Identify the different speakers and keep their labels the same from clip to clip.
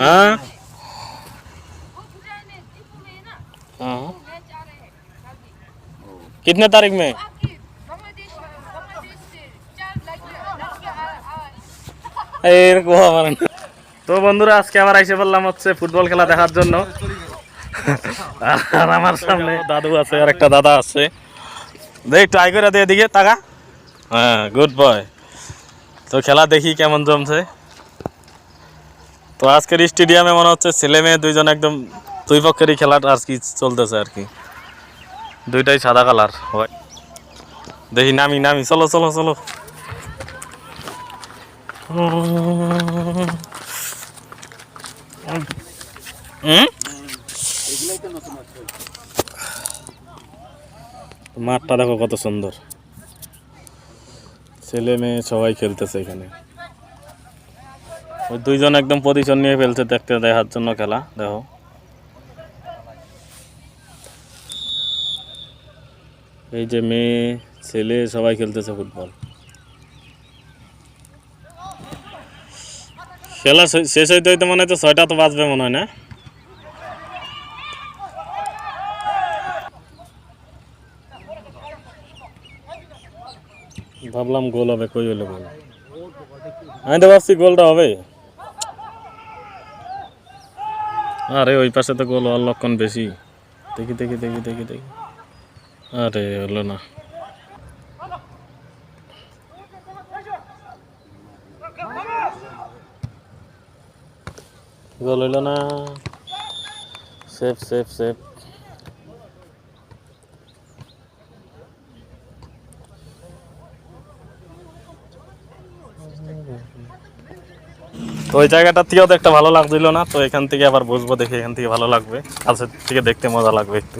Speaker 1: हाँ हाँ कितने तारीख में এরকম আমার না। তো বন্ধুরা আজকে আবার আইসে বললাম হচ্ছে ফুটবল খেলা দেখার জন্য আর আমার সামনে দাদু আছে আর একটা দাদা আছে দেখ ট্রাই করে দে এদিকে তাকা হ্যাঁ গুড বয় তো খেলা দেখি কেমন জমছে তো আজকের স্টেডিয়ামে মনে হচ্ছে ছেলে মেয়ে দুইজন একদম দুই পক্ষেরই খেলাটা আর কি চলতেছে আর কি। দুইটাই সাদা কালার, হয়। দেখি, নামি নামি, চলো চলো চলো। মাঠটা দেখো কত সুন্দর। ছেলে মেয়ে সবাই খেলতেছে এখানে। ওই দুইজন একদম পজিশন নিয়ে ফেলছে দেখতে দেখার জন্য খেলা, দেখো। এই যে মেয়ে, ছেলে, সবাই খেলতেছে ফুটবল। খেলা শেষ হইতে হইতে মনে হয় তো ছয়টা তো বাজবে মনে হয়, না? ভাবলাম গোল হবে, কই হলো গোল? আমি তো ভাবছি গোলটা হবে। আরে, ওই পাশে তো গোল হওয়ার লক্ষণ বেশি। দেখি দেখি দেখি দেখি দেখি। আরে, হলো না। গোল হইল না। Safe safe safe. তো ওই জায়গাটার থেকেও তো একটা ভালো লাগছিল না তো এখান থেকে আবার বুঝব দেখি এখান থেকে ভালো লাগবে। কাছের থেকে দেখতে মজা লাগবে একটু।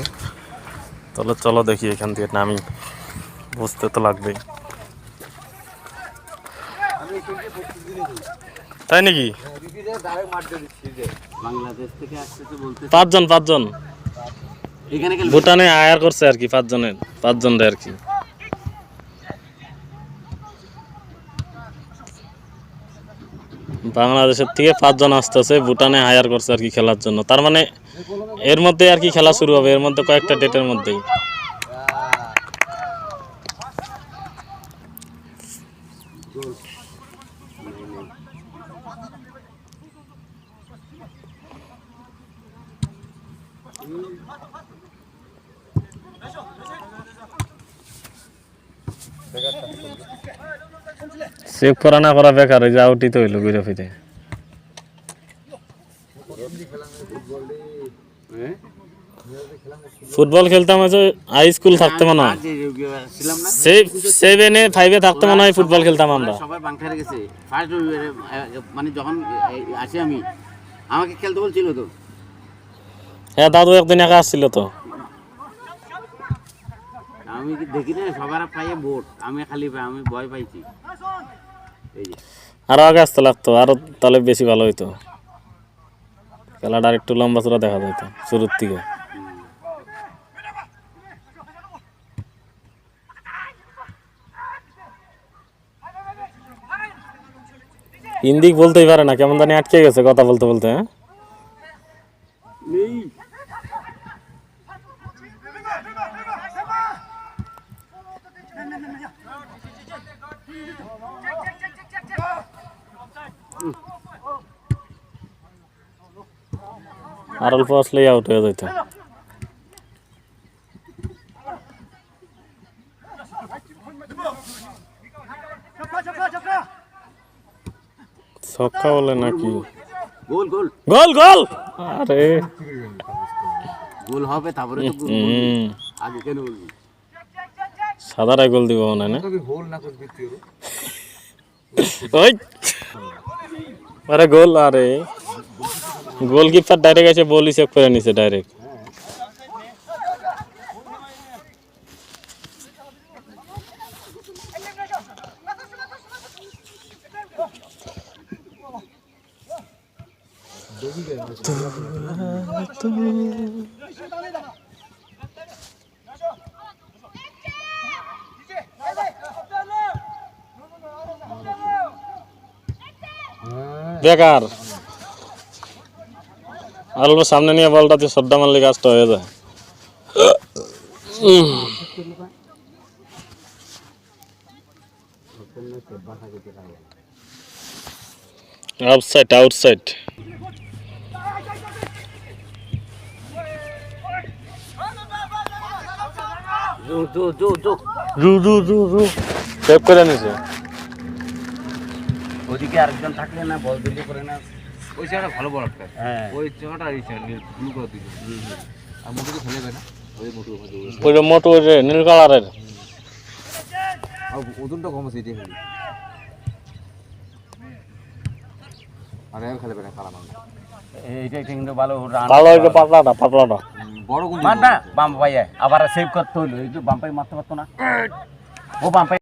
Speaker 1: তাহলে চলো দেখি এখান থেকে নামি। বুঝতে তো লাগবেই। তাই নাকি? পাঁচজন পাঁচজন। ভুটানে আয়ার করছে আর কি পাঁচজনের পাঁচজন আর কি। বাংলাদেশের থেকে পাঁচজন আসতেছে, ভুটানে হায়ার করছে আর কি খেলার জন্য। তার মানে এর মধ্যে আর কি খেলা শুরু হবে, এর মধ্যে কয়েকটা ডেটের মধ্যেই। সেভ করা না করা বেকার যে আউটই তো হইল ফিরে।
Speaker 2: হ্যাঁ?
Speaker 1: ফুটবল খেলতাম হচ্ছে হাই স্কুল থাকতে মনে হয়
Speaker 2: না
Speaker 1: সেভেনে ফাইভে থাকতে মনে হয় ফুটবল খেলতাম আমরা।
Speaker 2: সবাই বাংলাদেশে গেছে। ফার্স্ট মানে যখন আসি আমি আমাকে খেলতে বলছিল তো।
Speaker 1: হ্যাঁ দাদু একদিন একা আসছিল তো।
Speaker 2: আমি দেখি না সবার পাইয়ে ভোট। আমি খালি পাই আমি ভয় পাইছি।
Speaker 1: আরও আগে আসতে লাগতো, আরও তাহলে বেশি ভালো হইতো। খেলাটা একটু লম্বা চূড়া দেখা যেত শুরুর থেকে হিন্দি বলতেই পারে না, কেমন জানি আটকে গেছে কথা বলতে বলতে হ্যাঁ? আর অল্প আসলেই আউট হয়ে যেত ছক্কা বলে নাকি?
Speaker 2: গোল গোল।
Speaker 1: গোল গোল! আরে।
Speaker 2: গোল হবে তারপরে তো আগে কেন বলবি?
Speaker 1: সাদারাই গোল দিব মনে হয় না? ওই! আরে গোল আরে। গোলকিপার ডাইরেক্ট এসে বলই চেক করে নিছে ডাইরেক্ট বেকার। আর অল্প সামনে নিয়ে বলটা দিয়ে সদ্দা মারলে কাজটা হয়ে যায়। আউটসাইড আউটসাইড
Speaker 2: জো জো জো জো
Speaker 1: রু। রু রু রু সেভ করে নিছে।
Speaker 2: ওদিকে আরেকজন থাকলে না বল দিল্লি করে না।
Speaker 3: ওই জায়গাটা ভালো বল একটা
Speaker 2: হ্যাঁ।
Speaker 3: ওই জায়গাটা এই জায়গাটা ব্লু করে দিল আর মোটু তো খেলে না। ওই মোটু মোটু
Speaker 1: ওই যে ওই যে নীল কালারের
Speaker 3: আর ওজনটা কম আছে এটাই হলি আর এখন খেলে না কালা মাল
Speaker 2: এইটা কিন্তু ভালো রান
Speaker 1: ওই পাতলাটা পাতলাটা।
Speaker 3: বড়
Speaker 2: মার না বাম পাইয়ে আবার সেভ করতে হইল। এই যে বাম পাই মারতে পারতো না। ও বাম পাই